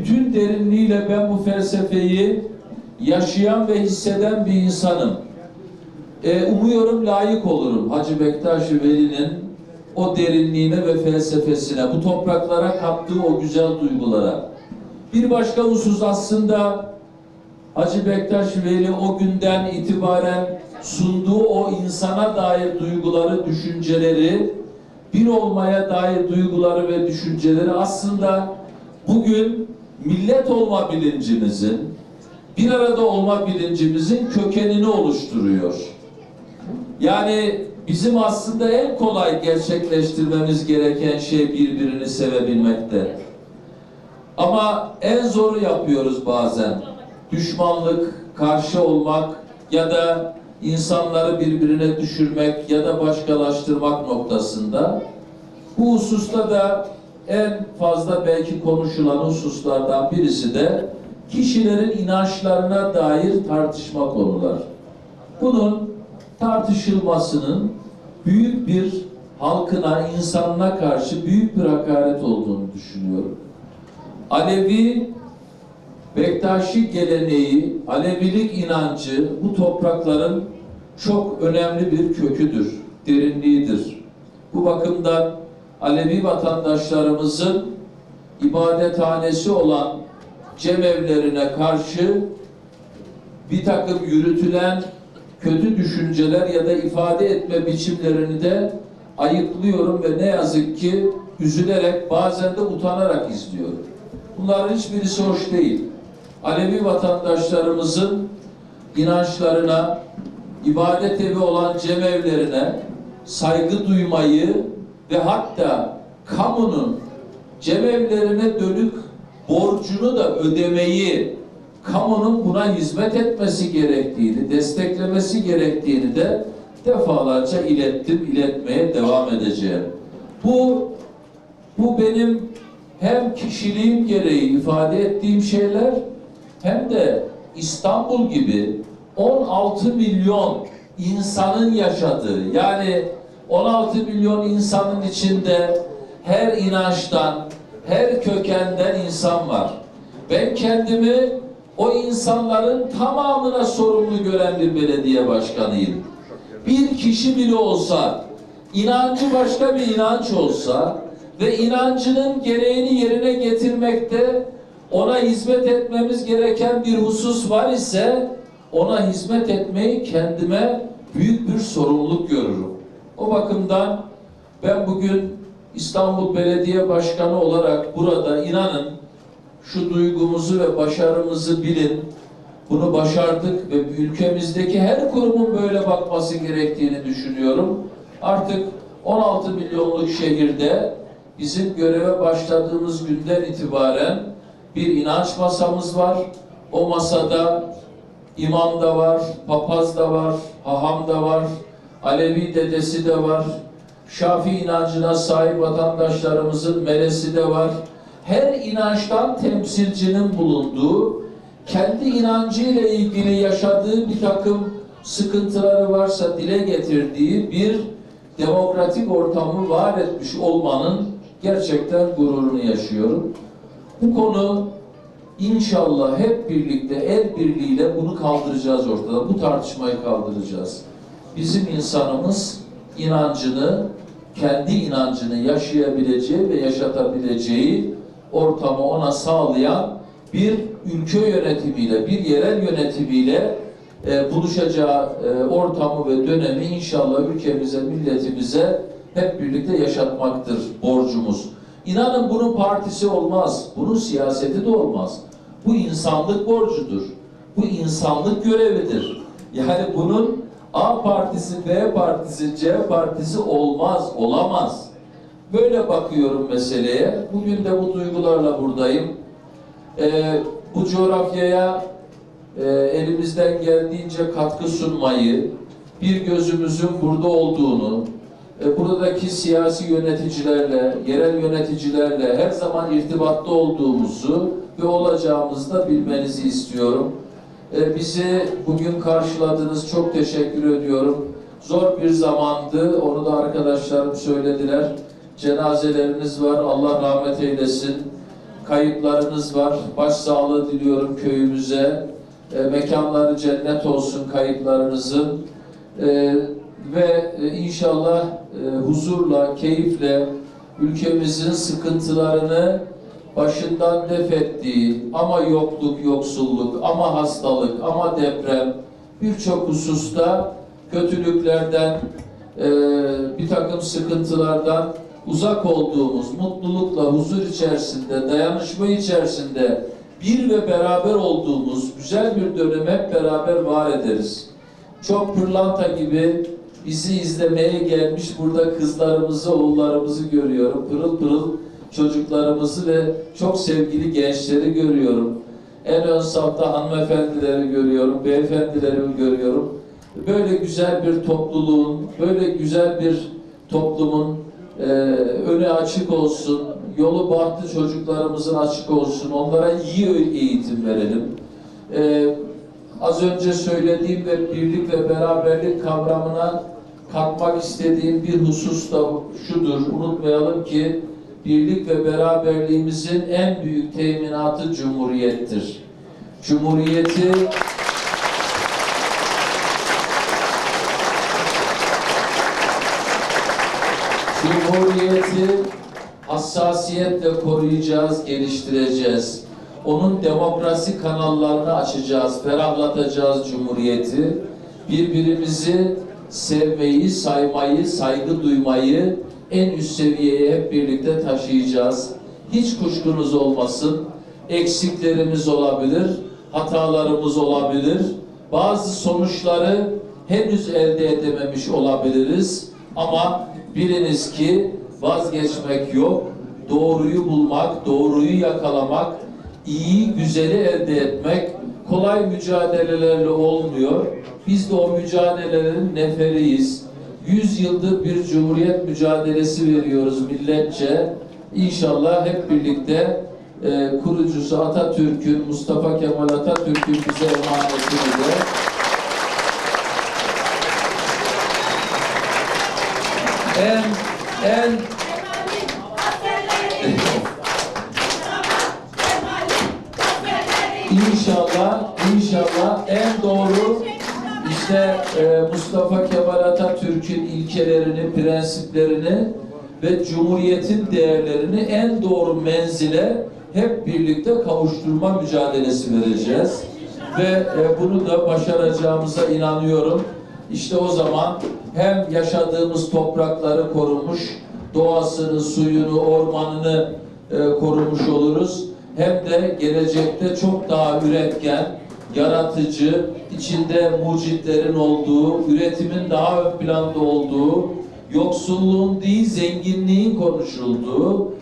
bütün derinliğiyle ben bu felsefeyi yaşayan ve hisseden bir insanım. Ee, umuyorum layık olurum Hacı Bektaş Veli'nin o derinliğine ve felsefesine, bu topraklara kattığı o güzel duygulara. Bir başka husus aslında Hacı Bektaş Veli o günden itibaren sunduğu o insana dair duyguları, düşünceleri, bir olmaya dair duyguları ve düşünceleri aslında bugün millet olma bilincimizin, bir arada olma bilincimizin kökenini oluşturuyor. Yani bizim aslında en kolay gerçekleştirmemiz gereken şey birbirini sevebilmekte. Ama en zoru yapıyoruz bazen. Düşmanlık, karşı olmak ya da insanları birbirine düşürmek ya da başkalaştırmak noktasında. Bu hususta da en fazla belki konuşulan hususlardan birisi de kişilerin inançlarına dair tartışma konular. Bunun tartışılmasının büyük bir halkına, insanına karşı büyük bir hakaret olduğunu düşünüyorum. Alevi Bektaşi geleneği, Alevilik inancı bu toprakların çok önemli bir köküdür, derinliğidir. Bu bakımdan Alevi vatandaşlarımızın ibadethanesi olan cemevlerine karşı bir takım yürütülen kötü düşünceler ya da ifade etme biçimlerini de ayıklıyorum ve ne yazık ki üzülerek bazen de utanarak izliyorum. Bunların hiçbirisi hoş değil. Alevi vatandaşlarımızın inançlarına, ibadet evi olan cemevlerine saygı duymayı ve hatta kamunun cemevlerine dönük borcunu da ödemeyi kamunun buna hizmet etmesi gerektiğini, desteklemesi gerektiğini de defalarca ilettim, iletmeye devam edeceğim. Bu bu benim hem kişiliğim gereği ifade ettiğim şeyler hem de İstanbul gibi 16 milyon insanın yaşadığı yani 16 milyon insanın içinde her inançtan, her kökenden insan var. Ben kendimi o insanların tamamına sorumlu gören bir belediye başkanıyım. Bir kişi bile olsa, inancı başka bir inanç olsa ve inancının gereğini yerine getirmekte ona hizmet etmemiz gereken bir husus var ise ona hizmet etmeyi kendime büyük bir sorumluluk görürüm. O bakımdan ben bugün İstanbul Belediye Başkanı olarak burada inanın şu duygumuzu ve başarımızı bilin. Bunu başardık ve ülkemizdeki her kurumun böyle bakması gerektiğini düşünüyorum. Artık 16 milyonluk şehirde bizim göreve başladığımız günden itibaren bir inanç masamız var. O masada imam da var, papaz da var, haham da var, Alevi dedesi de var, Şafi inancına sahip vatandaşlarımızın melesi de var. Her inançtan temsilcinin bulunduğu, kendi inancıyla ilgili yaşadığı bir takım sıkıntıları varsa dile getirdiği bir demokratik ortamı var etmiş olmanın gerçekten gururunu yaşıyorum. Bu konu inşallah hep birlikte el birliğiyle bunu kaldıracağız ortada. Bu tartışmayı kaldıracağız. Bizim insanımız inancını, kendi inancını yaşayabileceği ve yaşatabileceği ortamı ona sağlayan bir ülke yönetimiyle, bir yerel yönetimiyle e, buluşacağı e, ortamı ve dönemi inşallah ülkemize, milletimize hep birlikte yaşatmaktır borcumuz. İnanın bunun partisi olmaz, bunun siyaseti de olmaz. Bu insanlık borcudur. Bu insanlık görevidir. Yani bunun A partisi, B partisi, C partisi olmaz, olamaz. Böyle bakıyorum meseleye. Bugün de bu duygularla buradayım. Ee, bu coğrafyaya e, elimizden geldiğince katkı sunmayı, bir gözümüzün burada olduğunu, e, buradaki siyasi yöneticilerle, yerel yöneticilerle her zaman irtibatta olduğumuzu ve olacağımızı da bilmenizi istiyorum. E, bizi bugün karşıladınız. Çok teşekkür ediyorum. Zor bir zamandı. Onu da arkadaşlarım söylediler. Cenazeleriniz var. Allah rahmet eylesin. kayıplarınız var. Başsağlığı diliyorum köyümüze. E, mekanları cennet olsun kayıplarınızın. E, ve e, inşallah e, huzurla, keyifle ülkemizin sıkıntılarını başından def ettiği ama yokluk, yoksulluk, ama hastalık, ama deprem birçok hususta kötülüklerden, e, bir takım sıkıntılardan uzak olduğumuz, mutlulukla, huzur içerisinde, dayanışma içerisinde bir ve beraber olduğumuz güzel bir dönem hep beraber var ederiz. Çok pırlanta gibi bizi izlemeye gelmiş burada kızlarımızı, oğullarımızı görüyorum. Pırıl pırıl çocuklarımızı ve çok sevgili gençleri görüyorum. En ön safta hanımefendileri görüyorum, beyefendileri görüyorum. Böyle güzel bir topluluğun, böyle güzel bir toplumun e, önü açık olsun, yolu bahtı çocuklarımızın açık olsun, onlara iyi eğitim verelim. E, az önce söylediğim ve birlik ve beraberlik kavramına katmak istediğim bir husus da şudur, unutmayalım ki birlik ve beraberliğimizin en büyük teminatı cumhuriyettir. Cumhuriyeti Cumhuriyeti hassasiyetle koruyacağız, geliştireceğiz. Onun demokrasi kanallarını açacağız, ferahlatacağız Cumhuriyeti. Birbirimizi sevmeyi, saymayı, saygı duymayı en üst seviyeye hep birlikte taşıyacağız. Hiç kuşkunuz olmasın. Eksiklerimiz olabilir, hatalarımız olabilir. Bazı sonuçları henüz elde edememiş olabiliriz. Ama biliniz ki vazgeçmek yok. Doğruyu bulmak, doğruyu yakalamak, iyi, güzeli elde etmek kolay mücadelelerle olmuyor. Biz de o mücadelelerin neferiyiz. Yüz yıldır bir cumhuriyet mücadelesi veriyoruz milletçe. İnşallah hep birlikte e, kurucusu Atatürk'ün, Mustafa Kemal Atatürk'ün bize emanetini de prensiplerini ve Cumhuriyet'in değerlerini en doğru menzile hep birlikte kavuşturma mücadelesi vereceğiz. Ve e, bunu da başaracağımıza inanıyorum. İşte o zaman hem yaşadığımız toprakları korumuş, doğasını, suyunu, ormanını e, korumuş oluruz. Hem de gelecekte çok daha üretken, yaratıcı, içinde mucitlerin olduğu, üretimin daha ön planda olduğu, yoksulluğun değil zenginliğin konuşulduğu,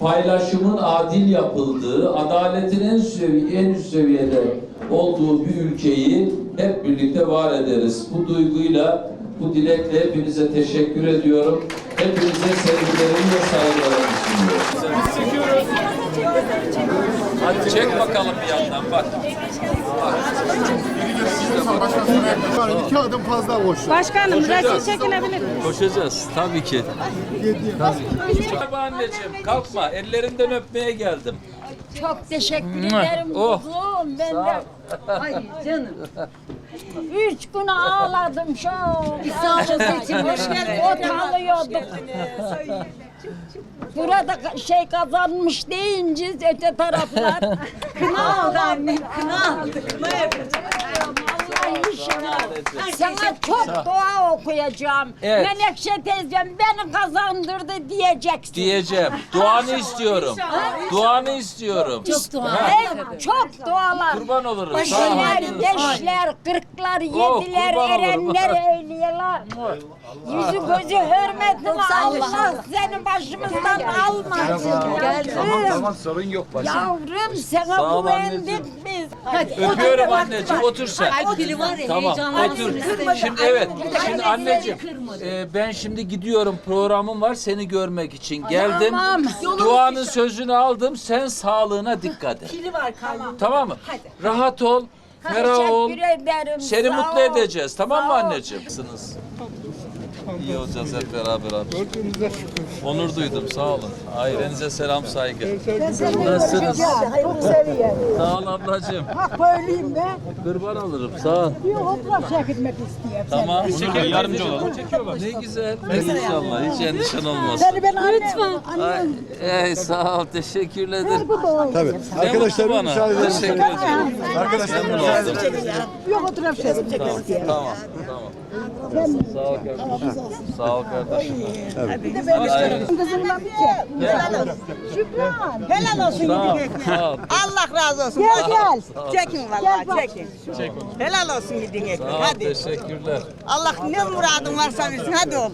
paylaşımın adil yapıldığı, adaletin en, sevi- en üst seviyede olduğu bir ülkeyi hep birlikte var ederiz. Bu duyguyla, bu dilekle hepinize teşekkür ediyorum. Hepinize sevgilerimi ve saygılarımı sunuyorum. Hadi çek bakalım bir yandan bak. Yani iki adım fazla koştu. Başkanım resim çekilebilir mi? Koşacağız tabii ki. Merhaba anneciğim kalkma ellerinden öpmeye geldim. Çok teşekkür ederim Oh. kuzum. Ben de Ay canım. Üç gün ağladım çok. Sağ olun Hoş geldin. Ot alıyorduk. Burada şey kazanmış deyince öte taraflar. kına aldı annem. Kına aldı. Kına Allah inşallah. Sana çok dua okuyacağım. Evet. Menekşe teyzem beni kazandırdı diyeceksin. Diyeceğim. Duanı istiyorum. Duanı istiyorum. Çok dua. Evet, çok dualar. Kurban olurum. Ol. Beşler, kırklar, Oh, yediler, kurban olurum. erenler, evliyalar. Yüzü gözü hürmetine Allah seni başımızdan almasın. Yavrum, sorun yok yavrum sana ol güvendik biz. Hadi, Öpüyorum anneciğim. Otur sen. Var ya Tamam otur. Şimdi evet. Şimdi anneciğim e, ben şimdi gidiyorum programım var seni görmek için geldim. Tamam. Duanın sözünü aldım. Sen sağlığına dikkat et. Pili var kalbim. Tamam mı? Rahat ol. Ferah ol. Seni mutlu edeceğiz. Tamam mı Sağ ol. İyi olacağız hep beraber abi. Gördüğünüzde şükür. Onur duydum sağ olun. Ailenize selam saygı. Nasılsınız? Sağ ol ablacığım. Böyleyim be. Kurban olurum sağ ol. Bir fotoğraf çekilmek istiyorum. Tamam. Yardımcı olalım. Ne güzel. İnşallah hiç endişen olmasın. Seni ben annem. Lütfen. Ay, ey sağ ol teşekkür ederim. Tabii. Arkadaşlar müsaade edin. Teşekkür ederim. Arkadaşlar müsaade edin. Bir fotoğraf çekilmek istiyorum. tamam, tamam. Sağ ol kardeşim. Sağ ol kardeşim. Bir de benim Hayır. kızımla bir çek. Şükran. Helal olsun Sağ ol, sağ ol. Allah razı olsun. Gel gel. Çekin vallahi çekin. Helal olsun gidin ekmek. Hadi. teşekkürler. Allah ne muradın varsa versin. Hadi oğlum.